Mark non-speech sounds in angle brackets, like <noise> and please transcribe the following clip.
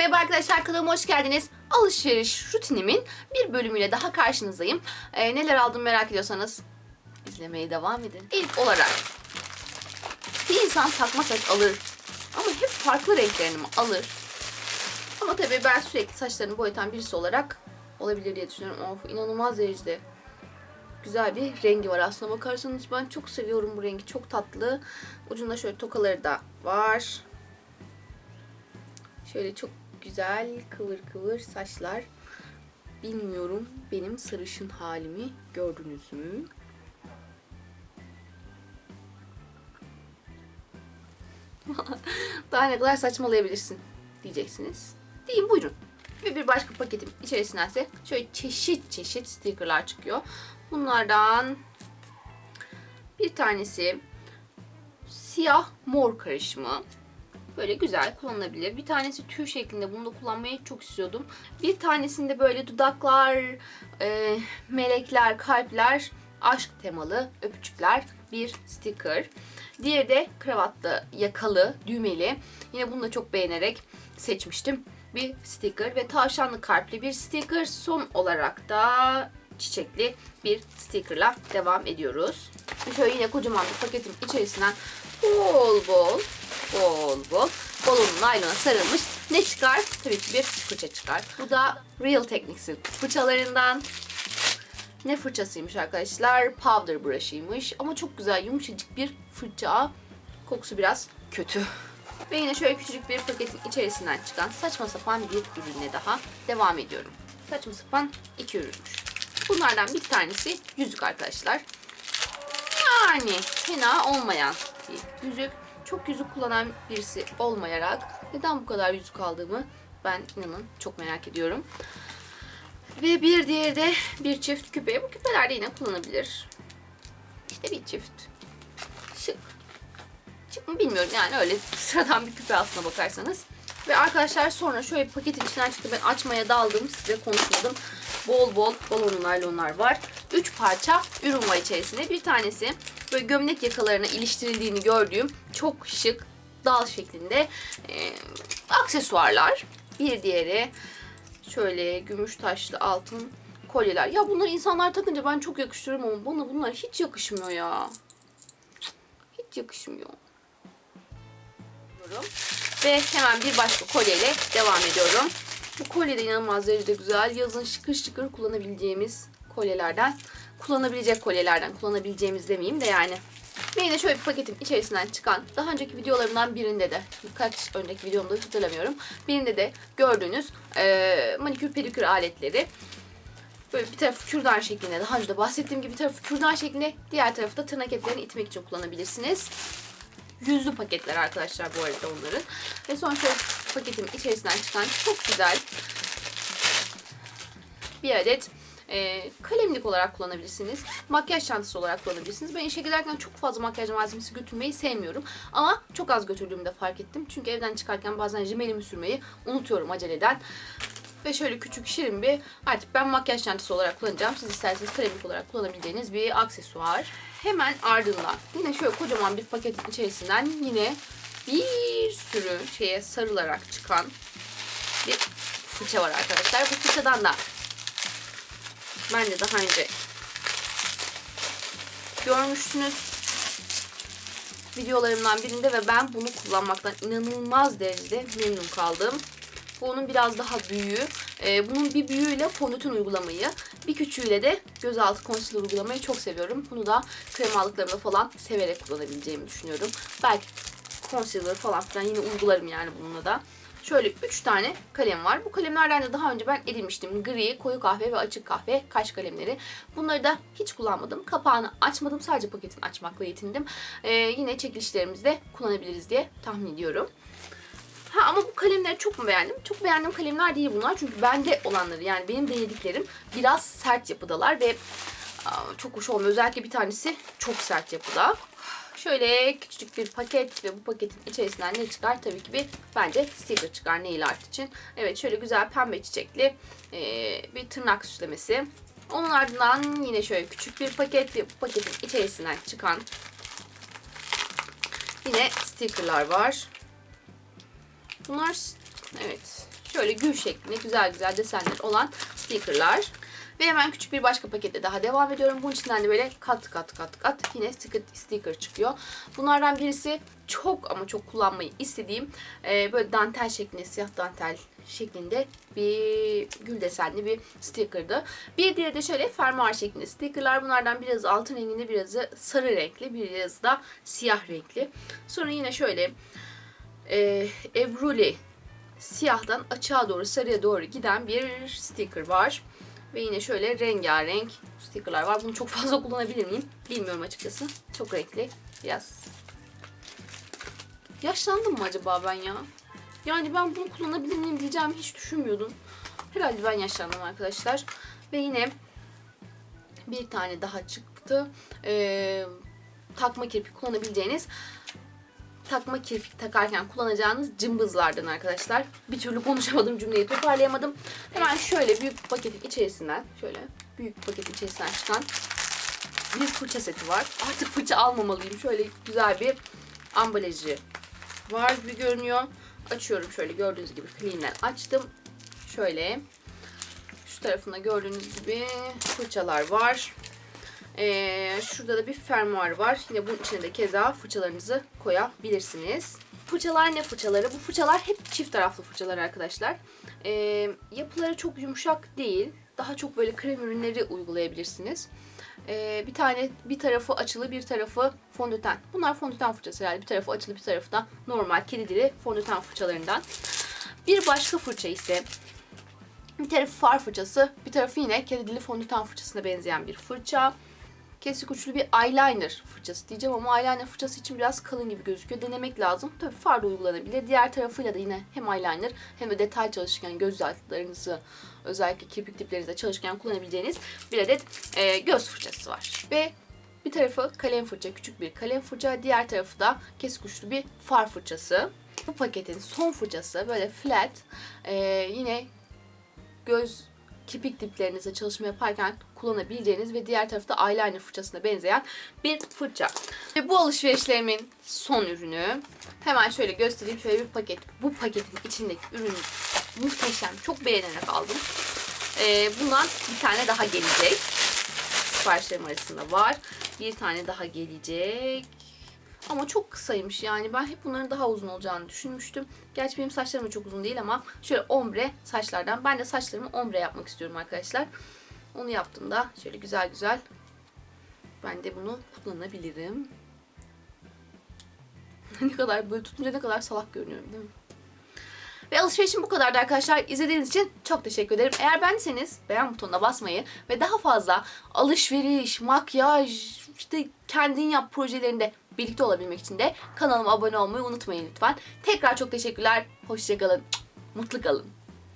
Merhaba arkadaşlar kanalıma hoş geldiniz. Alışveriş rutinimin bir bölümüyle daha karşınızdayım. Ee, neler aldım merak ediyorsanız izlemeye devam edin. İlk olarak bir insan takma saç alır ama hep farklı renklerini mi alır? Ama tabii ben sürekli saçlarını boyatan birisi olarak olabilir diye düşünüyorum. Of inanılmaz derecede güzel bir rengi var aslına bakarsanız. Ben çok seviyorum bu rengi. Çok tatlı. Ucunda şöyle tokaları da var. Şöyle çok güzel kıvır kıvır saçlar. Bilmiyorum benim sarışın halimi gördünüz mü? <laughs> Daha ne kadar saçmalayabilirsin diyeceksiniz. Diyeyim buyurun. Ve bir başka paketim içerisinden ise şöyle çeşit çeşit stickerlar çıkıyor. Bunlardan bir tanesi siyah mor karışımı. Böyle güzel kullanılabilir. Bir tanesi tüy şeklinde. Bunu da kullanmayı çok istiyordum. Bir tanesinde böyle dudaklar, e, melekler, kalpler, aşk temalı öpücükler bir sticker. Diğeri de kravatlı, yakalı, düğmeli. Yine bunu da çok beğenerek seçmiştim. Bir sticker ve tavşanlı kalpli bir sticker. Son olarak da çiçekli bir stickerla devam ediyoruz. Şöyle yine kocaman bir paketin içerisinden bol bol bol bol balonun naylona sarılmış ne çıkar? Tabii ki bir fırça çıkar. Bu da Real Techniques'in fırçalarından. Ne fırçasıymış arkadaşlar? Powder brush'ıymış. Ama çok güzel yumuşacık bir fırça. Kokusu biraz kötü. Ve yine şöyle küçücük bir paketin içerisinden çıkan saçma sapan bir ürüne daha devam ediyorum. Saçma sapan iki ürünmüş. Bunlardan bir tanesi yüzük arkadaşlar. Yani fena olmayan bir yüzük. Çok yüzük kullanan birisi olmayarak neden bu kadar yüzük aldığımı ben inanın çok merak ediyorum. Ve bir diğeri de bir çift küpe. Bu küpeler de yine kullanabilir. İşte bir çift. Şık. Şık mı bilmiyorum yani öyle sıradan bir küpe aslına bakarsanız. Ve arkadaşlar sonra şöyle bir paketin içinden çıktı. Ben açmaya daldım. Size konuşmadım. Bol bol balonlu naylonlar var. 3 parça ürün var içerisinde. Bir tanesi böyle gömlek yakalarına iliştirildiğini gördüğüm çok şık dal şeklinde e, aksesuarlar. Bir diğeri şöyle gümüş taşlı altın kolyeler. Ya bunları insanlar takınca ben çok yakıştırıyorum ama bana bunlar hiç yakışmıyor ya. Hiç yakışmıyor. Ve hemen bir başka kolyeyle devam ediyorum. Bu kolye de inanılmaz derecede güzel. Yazın şıkır şıkır kullanabileceğimiz kolyelerden. Kullanabilecek kolyelerden. Kullanabileceğimiz demeyeyim de yani. Ve yine şöyle bir paketin içerisinden çıkan daha önceki videolarımdan birinde de birkaç önceki videomda hatırlamıyorum. Birinde de gördüğünüz e, manikür pedikür aletleri. Böyle bir tarafı kürdan şeklinde daha önce de bahsettiğim gibi bir tarafı kürdan şeklinde diğer tarafı da tırnak etlerini itmek için kullanabilirsiniz. Yüzlü paketler arkadaşlar bu arada onların. Ve son şöyle paketin içerisinden çıkan çok güzel bir adet e, kalemlik olarak kullanabilirsiniz. Makyaj çantası olarak kullanabilirsiniz. Ben işe giderken çok fazla makyaj malzemesi götürmeyi sevmiyorum. Ama çok az götürdüğümü de fark ettim. Çünkü evden çıkarken bazen rimelimi sürmeyi unutuyorum aceleden. Ve şöyle küçük şirin bir artık ben makyaj çantası olarak kullanacağım. Siz isterseniz kalemlik olarak kullanabileceğiniz bir aksesuar. Hemen ardından yine şöyle kocaman bir paketin içerisinden yine bir sürü şeye sarılarak çıkan bir fırça var arkadaşlar. Bu fırçadan da ben de daha önce görmüştünüz videolarımdan birinde ve ben bunu kullanmaktan inanılmaz derecede memnun kaldım. Bu biraz daha büyüğü. Ee, bunun bir büyüğüyle fondöten uygulamayı, bir küçüğüyle de gözaltı concealer uygulamayı çok seviyorum. Bunu da krem aldıklarımda falan severek kullanabileceğimi düşünüyorum. Belki concealer falan filan yine uygularım yani bununla da. Şöyle 3 tane kalem var. Bu kalemlerden de daha önce ben edinmiştim. Gri, koyu kahve ve açık kahve kaş kalemleri. Bunları da hiç kullanmadım. Kapağını açmadım. Sadece paketini açmakla yetindim. Ee, yine çekilişlerimizde kullanabiliriz diye tahmin ediyorum. Ha ama bu kalemleri çok mu beğendim? Çok beğendiğim kalemler değil bunlar. Çünkü bende olanları yani benim denediklerim biraz sert yapıdalar ve çok hoş olmuyor. Özellikle bir tanesi çok sert yapıda. Şöyle küçücük bir paket ve bu paketin içerisinden ne çıkar? Tabii ki bir bence sticker çıkar nail art için. Evet şöyle güzel pembe çiçekli e, bir tırnak süslemesi. Onun ardından yine şöyle küçük bir paket ve bu paketin içerisinden çıkan yine stickerlar var. Bunlar evet Şöyle gül şeklinde güzel güzel desenler olan stickerlar. Ve hemen küçük bir başka paketle daha devam ediyorum. Bunun içinden de böyle kat kat kat kat yine sticker, çıkıyor. Bunlardan birisi çok ama çok kullanmayı istediğim e, böyle dantel şeklinde, siyah dantel şeklinde bir gül desenli bir sticker'dı. Bir diğeri de şöyle fermuar şeklinde stickerlar. Bunlardan biraz altın renginde, birazı sarı renkli, biraz da siyah renkli. Sonra yine şöyle e, Ebruli siyahtan açığa doğru sarıya doğru giden bir sticker var. Ve yine şöyle rengarenk stickerlar var. Bunu çok fazla <laughs> kullanabilir miyim? Bilmiyorum açıkçası. Çok renkli. Biraz yaşlandım mı acaba ben ya? Yani ben bunu kullanabilir miyim diyeceğimi hiç düşünmüyordum. Herhalde ben yaşlandım arkadaşlar. Ve yine bir tane daha çıktı. Ee, takma kirpik kullanabileceğiniz takma kirpik takarken kullanacağınız cımbızlardan arkadaşlar. Bir türlü konuşamadım cümleyi toparlayamadım. Hemen şöyle büyük paketin içerisinden şöyle büyük paketin içerisinden çıkan bir fırça seti var. Artık fırça almamalıyım. Şöyle güzel bir ambalajı var gibi görünüyor. Açıyorum şöyle gördüğünüz gibi clean'den açtım. Şöyle şu tarafında gördüğünüz gibi fırçalar var. Ee, şurada da bir fermuar var. Yine bunun içine de keza fırçalarınızı koyabilirsiniz. Fırçalar ne fırçaları? Bu fırçalar hep çift taraflı fırçalar arkadaşlar. Ee, yapıları çok yumuşak değil. Daha çok böyle krem ürünleri uygulayabilirsiniz. Ee, bir tane bir tarafı açılı bir tarafı fondöten. Bunlar fondöten fırçası yani bir tarafı açılı bir tarafı da normal kedi dili fondöten fırçalarından. Bir başka fırça ise bir tarafı far fırçası, bir tarafı yine kedi dili fondöten fırçasına benzeyen bir fırça. Kesik uçlu bir eyeliner fırçası diyeceğim ama eyeliner fırçası için biraz kalın gibi gözüküyor. Denemek lazım. Tabii far da uygulanabilir. Diğer tarafıyla da yine hem eyeliner hem de detay çalışırken göz altlarınızı özellikle kirpik diplerinizde çalışırken kullanabileceğiniz bir adet e, göz fırçası var. Ve bir tarafı kalem fırça, küçük bir kalem fırça. Diğer tarafı da kesik uçlu bir far fırçası. Bu paketin son fırçası böyle flat. e, yine göz kirpik diplerinize çalışma yaparken kullanabileceğiniz ve diğer tarafta eyeliner fırçasına benzeyen bir fırça. Ve bu alışverişlerimin son ürünü. Hemen şöyle göstereyim. Şöyle bir paket. Bu paketin içindeki ürün muhteşem. Çok beğenerek aldım. Ee, bundan bir tane daha gelecek. Siparişlerim arasında var. Bir tane daha gelecek. Ama çok kısaymış yani. Ben hep bunların daha uzun olacağını düşünmüştüm. Gerçi benim saçlarım çok uzun değil ama şöyle ombre saçlardan. Ben de saçlarımı ombre yapmak istiyorum arkadaşlar. Onu yaptığımda şöyle güzel güzel ben de bunu kullanabilirim. <laughs> ne kadar böyle tutunca ne kadar salak görünüyorum değil mi? Ve alışverişim bu kadardı arkadaşlar. İzlediğiniz için çok teşekkür ederim. Eğer beğendiyseniz beğen butonuna basmayı ve daha fazla alışveriş, makyaj, işte kendin yap projelerinde birlikte olabilmek için de kanalıma abone olmayı unutmayın lütfen. Tekrar çok teşekkürler. Hoşçakalın. Mutlu kalın.